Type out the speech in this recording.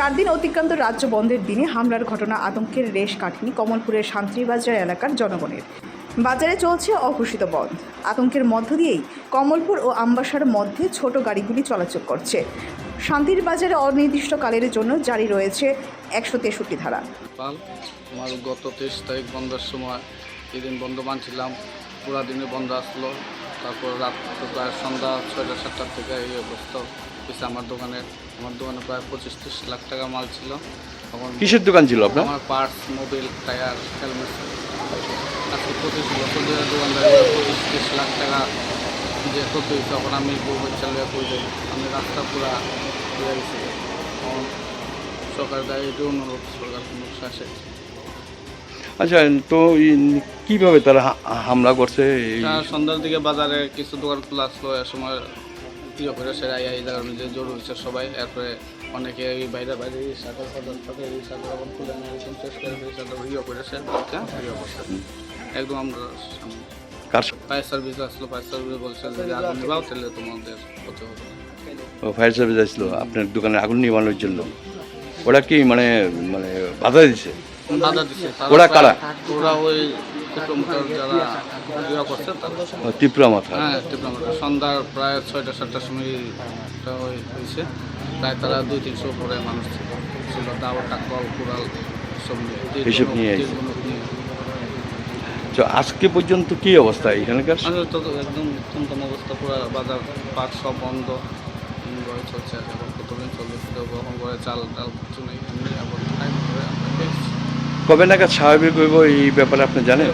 চার দিন অতিক্রান্ত রাজ্য বন্ধের দিনে হামলার ঘটনা আতঙ্কের রেশ কাটেনি কমলপুরের শান্তিবাজার এলাকার জনগণের। বাজারে চলছে অঘোষিত বন্ধ। আতঙ্কের মধ্য দিয়েই কমলপুর ও আমবাসার মধ্যে ছোট গাড়িগুলি চলাচল করছে। শান্তির বাজারে অনির্দিষ্টকালের জন্য জারি রয়েছে একশো তেষট্টি ধারা। আমার গত তেইশ তারিখ বন্ধের সময় এদিন বন্ধ মানছিলাম পুরা দিনে বন্ধ আসলো, তারপর রাত প্রায় সন্ধ্যা ছয়টা, সাতটার থেকে এই অবস্থা। হয়েছে আমার দোকানে আমার দোকানে প্রায় পঁচিশ ত্রিশ লাখ টাকা মাল ছিল। তখন কিসের দোকান ছিল আপনার? আমার পার্টস মোবিল টায়ার হেলমেট। আজকে পঁচিশ বছর ধরে দোকানদারি পঁচিশ ত্রিশ লাখ টাকা যে করতে হয়েছে তখন আমি বউ বাচ্চা লিয়ে কই যাই। আমি রাস্তা পুরা হয়ে গেছি। সরকার দায় এটা অনুরোধ সরকার কোনো শাসে আচ্ছা তো কীভাবে তারা হামলা করছে? সন্ধ্যার দিকে বাজারে কিছু দোকান খোলা আসলো এ সময় ইয়ে করে সেরা এই জায়গার মধ্যে জোর হয়েছে সবাই। এরপরে অনেকে এই বাইরে বাইরে এই সাদর ফাদর থাকে এই সাদর এখন খুলে নিয়ে এরকম চেষ্টা করে এই সাদর ইয়ে করেছে ইয়ে করছে। একদম আমরা কার ফায়ার সার্ভিস আসলো ফায়ার সার্ভিস বলছে যে আগুন নিবাও তাহলে তোমাদের হতে হবে। ও ফায়ার সার্ভিস আসলো আপনার দোকানে আগুন নিবানোর জন্য। ওরা কি মানে মানে বাধা দিছে? বাধা তারা ওরা কারা? ওরা ওই যারা করছে ও, ত্রিপুরা মাথা। হ্যাঁ টিপ্রামাটা সন্ধ্যার প্রায় ছয়টা সাতটার সময় হয়েছে। প্রায় তারা দুই তিনশো উপরে মানুষ ছিল। ছিল। দাও টাকল কুড়াল সব নিয়ে এসব নিয়ে আজকে পর্যন্ত কি অবস্থা এখানকার? একদম থমথম অবস্থা। পুরো বাজার পাট সব বন্ধ। চলছে। এখন কতদিন চলবে চাল টাল কিছু নেই এমনি আবার টাইম করে আমরা পেয়েছি কবে নাগাদ স্বাভাবিক হইব এই ব্যাপারে আপনি জানেন?